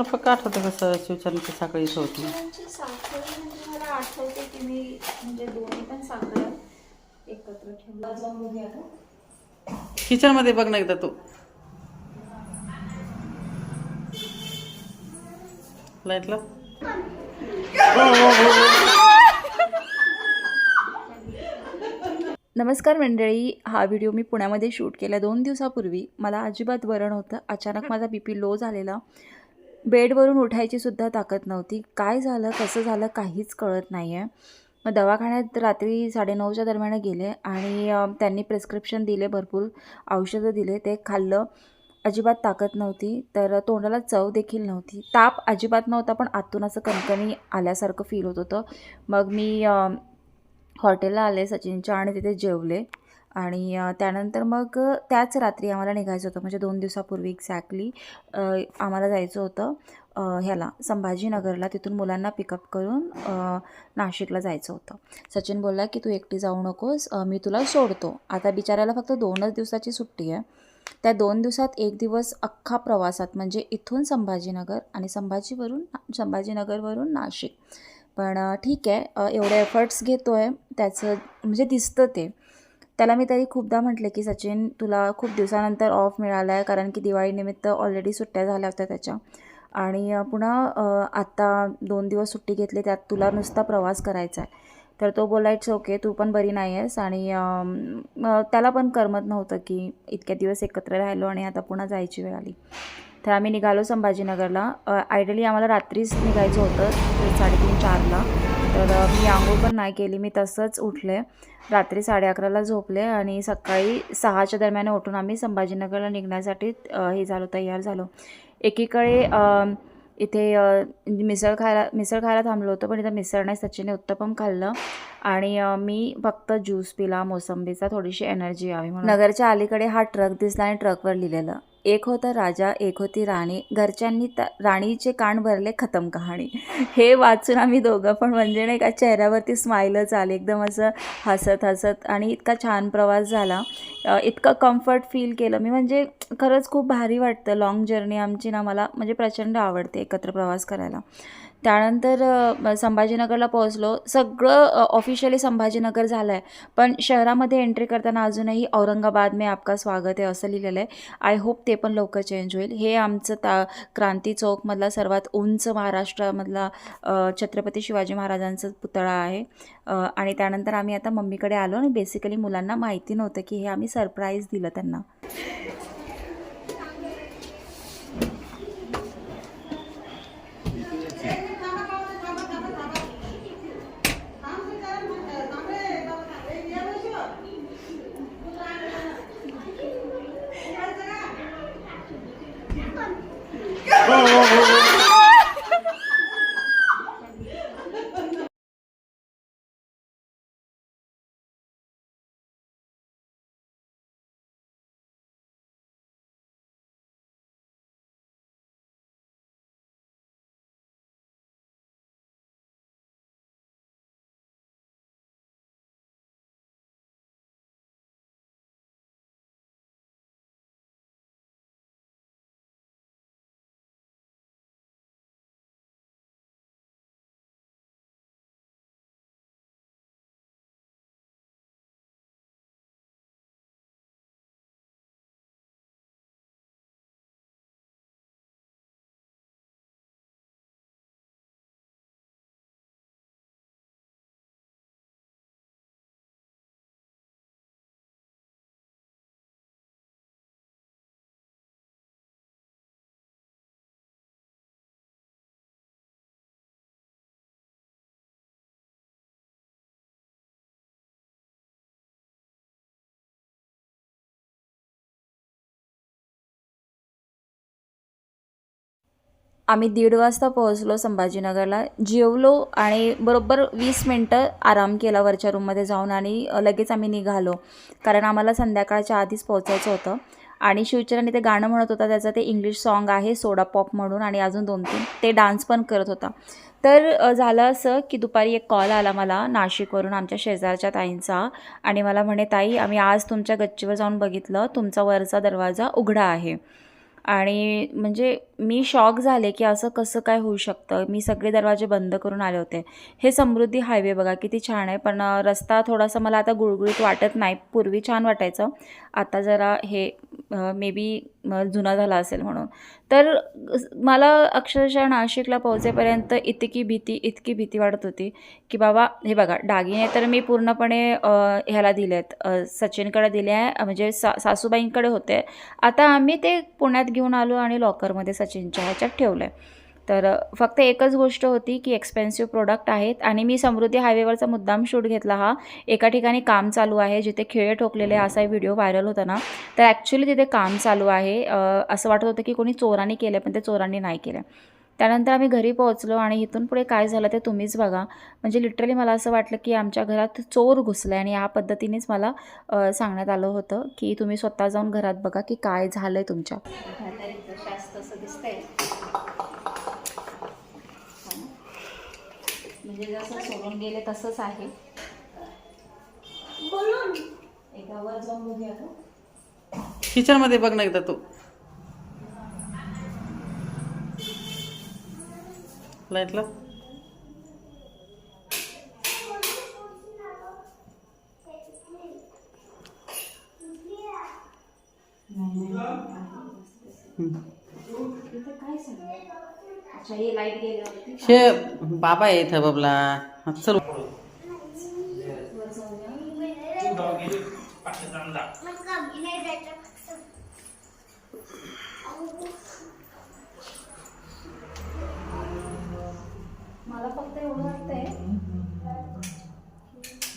तुला फक्त आठवतं कसं शिवचरणची साखळी इथं होती. साखर म्हणजे मला आठवते की मी म्हणजे दोन्ही पण साखर एकत्र ठेवलं किचनमध्ये बघ ना एकदा तू. लाईटला नमस्कार मंडळी हा व्हिडिओ मी पुण्यामध्ये शूट केला दोन दिवसापूर्वी. मला अजिबात बरं नव्हतं. अचानक माझा बी पी लो झालेला. बेडवरून उठायची सुद्धा ताकद नव्हती. काय झालं कसं झालं काहीच कळत नाही आहे मग दवाखान्यात रात्री साडेनऊच्या दरम्यान गेले आणि त्यांनी प्रिस्क्रिप्शन दिले भरपूर औषधं दिले. ते खाल्लं. अजिबात ताकद नव्हती. तर तोंडाला चव देखील नव्हती. ताप अजिबात नव्हता पण आतून असं कणकणी आल्यासारखं फील होत होतं. मग मी हॉटेलला आले सचिनच्या आणि तिथे जेवले. आणि त्यानंतर मग त्याच रात्री आम्हाला निघायचं होतं. म्हणजे दोन दिवसापूर्वी एक्झॅक्टली आम्हाला जायचं होतं ह्याला संभाजीनगरला. तिथून मुलांना पिकअप करून नाशिकला जायचं होतं. सचिन बोलला की तू एकटी जाऊ नकोस. मी तुला सोडतो. आता बिचाऱ्याला फक्त दोनच दिवसाची सुट्टी आहे. त्या दोन दिवसात एक दिवस अख्खा प्रवासात म्हणजे इथून संभाजीनगर आणि संभाजीवरून संभाजीनगरवरून नाशिक. पण ठीक आहे. एवढे एफर्ट्स घेतो आहे त्याचं म्हणजे दिसतं ते. त्याला मी तरी खूपदा म्हटले की सचिन तुला खूप दिवसानंतर ऑफ मिळाला आहे कारण की दिवाळीनिमित्त ऑलरेडी सुट्ट्या झाल्या होत्या त्याच्या. आणि पुन्हा आत्ता दोन दिवस सुट्टी घेतली त्यात तुला नुसता प्रवास करायचा आहे तर तो बोला इट्स ओके तू पण बरी नाही आहेस आणि त्याला पण करमत नव्हतं की इतक्या दिवस एकत्र राहिलो आणि आता पुन्हा जायची वेळ आली. तर आम्ही निघालो संभाजीनगरला. आयडली आम्हाला रात्रीच निघायचं होतं साडेतीन चारला. तर मी आंघोळ पण नाही केली. मी तसंच उठले. रात्री साडे अकराला झोपले आणि सकाळी सहाच्या दरम्यान उठून आम्ही संभाजीनगरला निघण्यासाठी हे झालो तयार झालो. एकीकडे इथे मिसळ खायला मिसळ खायला थांबलो होतो पण इथं मिसळ नाही सचिनने उत्तपम खाल्लं आणि मी फक्त ज्यूस पिला मोसंबीचा थोडीशी एनर्जी यावी म्हणून. नगरच्या अलीकडे हा ट्रक दिसला आणि ट्रकवर लिहिलेलं एक होता राजा एक होती राणी. घरच्यांनी त्या राणीचे कान भरले खतम कहाणी. हे वाचून आम्ही दोघं पण म्हणजे नाही का चेहऱ्यावरती स्माईलच आली. एकदम असं हसत हसत आणि इतका छान प्रवास झाला. इतकं कम्फर्ट फील केलं. मी म्हणजे खरंच खूप भारी वाटतं. लाँग जर्नी आमची ना मला म्हणजे प्रचंड आवडते एकत्र प्रवास करायला. त्यानंतर संभाजीनगरला पोहोचलो. सगळं ऑफिशियली संभाजीनगर झालं आहे पण शहरामध्ये एंट्री करताना अजूनही औरंगाबाद में आपका स्वागत आहे असं लिहिलेलं आहे आय होप ते पण लवकर चेंज होईल. हे आमचं ता क्रांती चौकमधला सर्वात उंच महाराष्ट्रामधला छत्रपती शिवाजी महाराजांचा पुतळा आहे. आणि त्यानंतर आम्ही आता मम्मीकडे आलो आणि बेसिकली मुलांना माहिती नव्हतं की हे आम्ही सरप्राईज दिलं त्यांना. आम्ही दीड वाजता पोहोचलो संभाजीनगरला. जेवलो आणि बरोबर वीस मिनटं आराम केला वरच्या रूममध्ये जाऊन आणि लगेच आम्ही निघालो. कारण आम्हाला संध्याकाळच्या आधीच पोहोचायचं होतं. आणि शिवचरण ते गाणं म्हणत होता त्याचं ते इंग्लिश सॉन्ग आहे सोडा पॉप म्हणून आणि अजून दोन तीन ते डान्स पण करत होता. तर झालं असं की दुपारी एक कॉल आला मला नाशिकवरून आमच्या शेजारच्या ताईंचा आणि मला म्हणे ताई आम्ही आज तुमच्या गच्चीवर जाऊन बघितलं तुमचा वरचा दरवाजा उघडा आहे. आणि म्हणजे मी शॉक झाले की असं कसं काय होऊ शकतं? मी सगळे दरवाजे बंद करून आले होते. हे समृद्धी हायवे बघा किती छान आहे. पण रस्ता थोडासा मला आता गुळगुळीत वाटत नाही. पूर्वी छान वाटायचं. आता जरा हे मे बी जुना झाला असेल म्हणून. तर मला अक्षरशः नाशिकला पोहोचेपर्यंत इतकी भीती इतकी भीती वाटत होती की बाबा हे बघा दागिने तर मी पूर्णपणे ह्याला दिले आहेत सचिनकडे दिले आहे म्हणजे सा सासूबाईंकडे होते. आता आम्ही ते पुण्यात घेऊन आलो आणि लॉकरमध्ये सचिनच्या ह्याच्यात ठेवलं आहे तर फक्त एकच गोष्ट होती की एक्सपेन्सिव्ह प्रोडक्ट आहेत आणि मी समृद्धी हायवेवरचा मुद्दाम शूट घेतला हा. एका ठिकाणी काम चालू आहे जिथे खिळे ठोकलेले असा व्हिडिओ व्हायरल होता ना. तर ॲक्च्युली तिथे काम चालू आहे. असं वाटत होतं की कोणी चोरांनी केलं पण ते चोरांनी नाही केलं त्यानंतर आम्ही घरी पोहोचलो आणि इथून पुढे काय झालं ते तुम्हीच बघा. म्हणजे लिटरली मला असं वाटलं की आमच्या घरात चोर घुसला आणि या पद्धतीनेच मला सांगण्यात आलं होतं की तुम्ही स्वतः जाऊन घरात बघा की काय झालं आहे तुमच्या म्हणजे जसं सोडून गेले तसंच आहे. एका वर जाऊन बघूया का किचनमध्ये बघ ना एकदा तू. लाईटला हम्म. इथे काय सांगितलं अच्छा हे बाबा आहे इथं बाबला. हा, चल.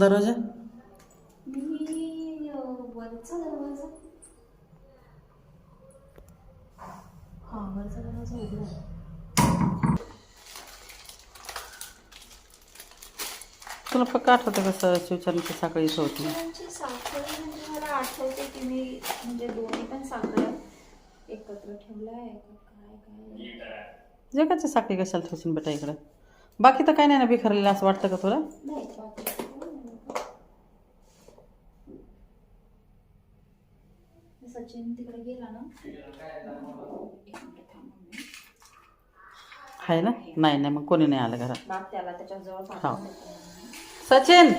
दरवाजा. हा वरचा दरवाजा उघडा. तुला फक्त आठवतं कसं शिवचरणची साखळी इथं होती? त्यांची साखळी म्हणजे मला आठवते की मी म्हणजे दोन्ही पण साखळ्या एकत्र ठेवल्या आहे का काय काय. जगाची साखळी कशाला ठेवशील बेटा इकडं? बाकी तर काय नाही ना बिखरलेलं असं वाटतं का तुला? नाही बाकी सचिन तिकडे गेला ना. एक मिनिट थांब मम्मी. आहे ना? नाही नाही मग कोणी नाही आलं घरात. बाप त्याला त्याच्याजवळ हो. पाठवून देतो. मम्मी. सचिन.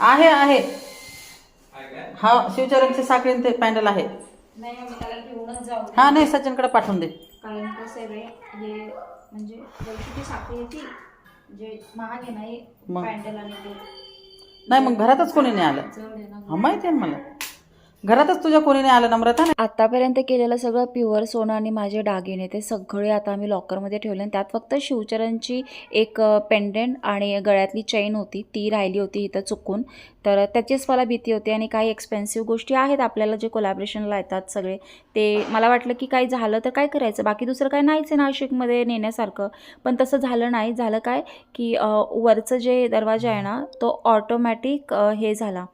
आहे आहे. हा शिवचरणची साखळी ते पॅन्डल आहे. नाही मम्मी त्याला घेऊनच जाऊ दे. हा नाही सचिनकडे पाठवून दे. कारण कसं आहे रे हे म्हणजे साखळी येते जे महाग आहे ना हे मग? पॅन्डल आणि ते. नाही मग घरातच कोणी नाही आलं. जड आहे ना हा माहिती आहे ना मला. घरातच तुझ्या कोणी नाही आलं नम्रता? आतापर्यंत केलेलं सगळं प्युअर सोनं आणि माझे दागिने ते सगळे आता आम्ही लॉकरमध्ये ठेवले आणि त्यात फक्त शिवचरणची एक पेंडेंट आणि गळ्यातली चैन होती ती राहिली होती इथं चुकून. तर त्याचीच मला भीती होती आणि काही एक्सपेन्सिव्ह गोष्टी आहेत आपल्याला जे कोलॅबरेशनला येतात सगळे. ते मला वाटलं की काही झालं तर काय करायचं? बाकी दुसरं काय नाहीच आहे नाशिकमध्ये नेण्यासारखं. पण तसं झालं नाही. झालं काय की वरचं जे दरवाजा आहे ना तो ऑटोमॅटिक हे झाला.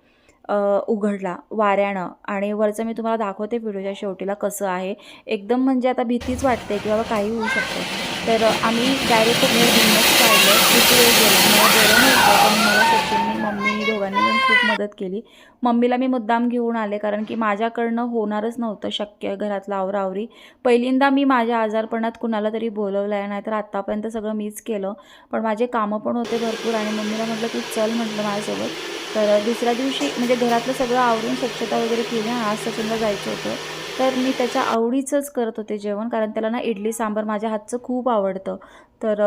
उघडला वाऱ्यानं. आणि वरचं मी तुम्हाला दाखवते व्हिडिओच्या शेवटीला कसं आहे. एकदम म्हणजे आता भीतीच वाटते की बाबा काही होऊ शकतं. तर आम्ही डायरेक्ट घर घेऊनच काढलं किती वेळ गेला? मला बरं नव्हतं पण मला सचिननी मम्मी दोघांनी पण खूप मदत केली. मम्मीला मी मुद्दाम घेऊन आले कारण की माझ्याकडनं होणारच नव्हतं शक्य घरातलं आवरावरी पहिल्यांदा मी माझ्या आजारपणात कुणाला तरी बोलवलं आहे नाहीतर आत्तापर्यंत सगळं मीच केलं. पण माझे कामं पण होते भरपूर आणि मम्मीला म्हटलं तू चल म्हटलं माझ्यासोबत. तर दुसऱ्या दिवशी म्हणजे घरातलं सगळं आवरून स्वच्छता वगैरे केली आणि आज सचिनला जायचं होतं. तर मी त्याच्या आवडीचंच करत होते जेवण कारण त्याला ना इडली सांबार माझ्या हातचं खूप आवडतं. तर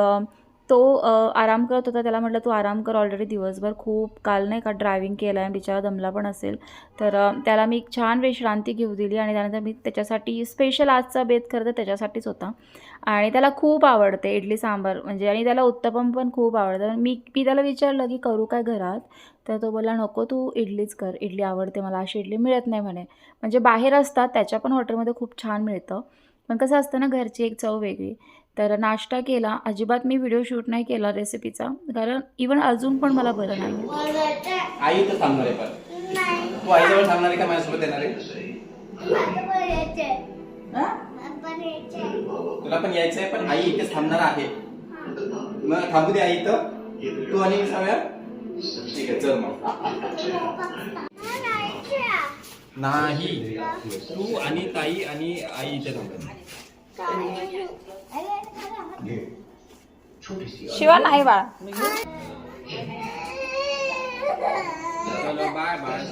तो आराम करत होता. त्याला म्हटलं तू आराम कर ऑलरेडी दिवसभर खूप काल नाही का ड्रायव्हिंग केलं आहे बिचारा दमला पण असेल. तर त्याला मी एक छान विश्रांती घेऊ दिली आणि त्यानंतर मी त्याच्यासाठी स्पेशल आजचा बेत खरं तर त्याच्यासाठीच होता. आणि त्याला खूप आवडते इडली सांबार म्हणजे आणि त्याला उत्तपम पण खूप आवडतं. मी मी त्याला विचारलं की करू काय घरात? तर तो बोला नको तू इडलीच कर. इडली आवडते मला अशी इडली मिळत नाही म्हणे. म्हणजे बाहेर असतात त्याच्या पण हॉटेलमध्ये खूप छान मिळतं. पण कसं असतं ना घरची एक चव वेगळी. तर नाश्ता केला. अजिबात मी व्हिडिओ शूट नाही केला रेसिपीचा कारण इवन अजून पण मला बरं नाही आई तर सांगणार आहे पण. तू आईजवळ थांबणार आहे का माझ्यासोबत येणार? आहे तुला पण यायचं आहे पण आई इथेच थांबणार आहे. मग थांबू दे आई तर तू आणि मी सांगूया? ठीक आहे चल मग. नाही. तू आणि ताई आणि आई इथे थांबा. शिवा नाही बाळा बाय बाय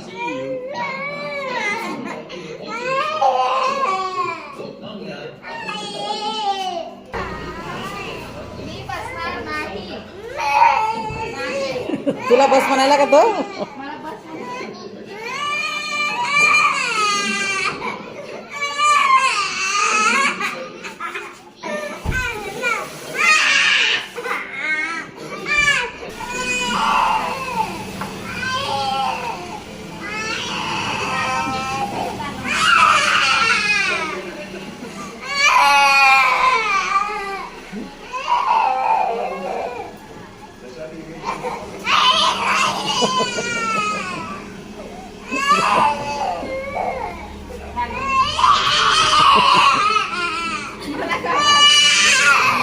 तुला बस म्हणायला का तो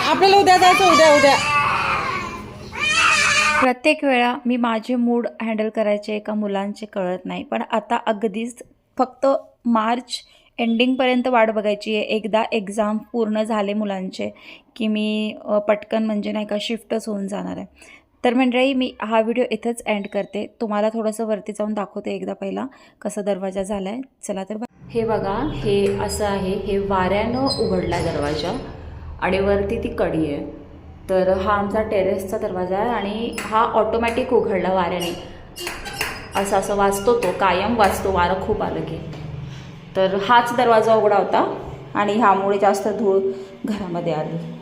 आपल्याला उद्या उद्या. प्रत्येक वेळा मी माझे मूड हँडल करायचे एका मुलांचे कळत नाही. पण आता अगदीच फक्त मार्च एंडिंगपर्यंत वाट बघायची आहे. एकदा एक्झाम पूर्ण झाले मुलांचे की मी पटकन म्हणजे नाही का शिफ्टच होऊन जाणार आहे. तर मंडळी मी हा व्हिडिओ इथंच एंड करते. तुम्हाला थोडंसं वरती जाऊन दाखवते एकदा पहिला कसा दरवाजा झाला आहे चला तर हे बघा हे असं आहे. हे वाऱ्यानं उघडला दरवाजा आणि वरती ती कडी आहे. तर हा आमचा टेरेसचा दरवाजा आहे आणि हा ऑटोमॅटिक उघडला वाऱ्याने. असं असं वाचतो तो कायम वाचतो वारं खूप आलं की. तर हाच दरवाजा उघडा होता आणि ह्यामुळे जास्त धूळ घरामध्ये आली.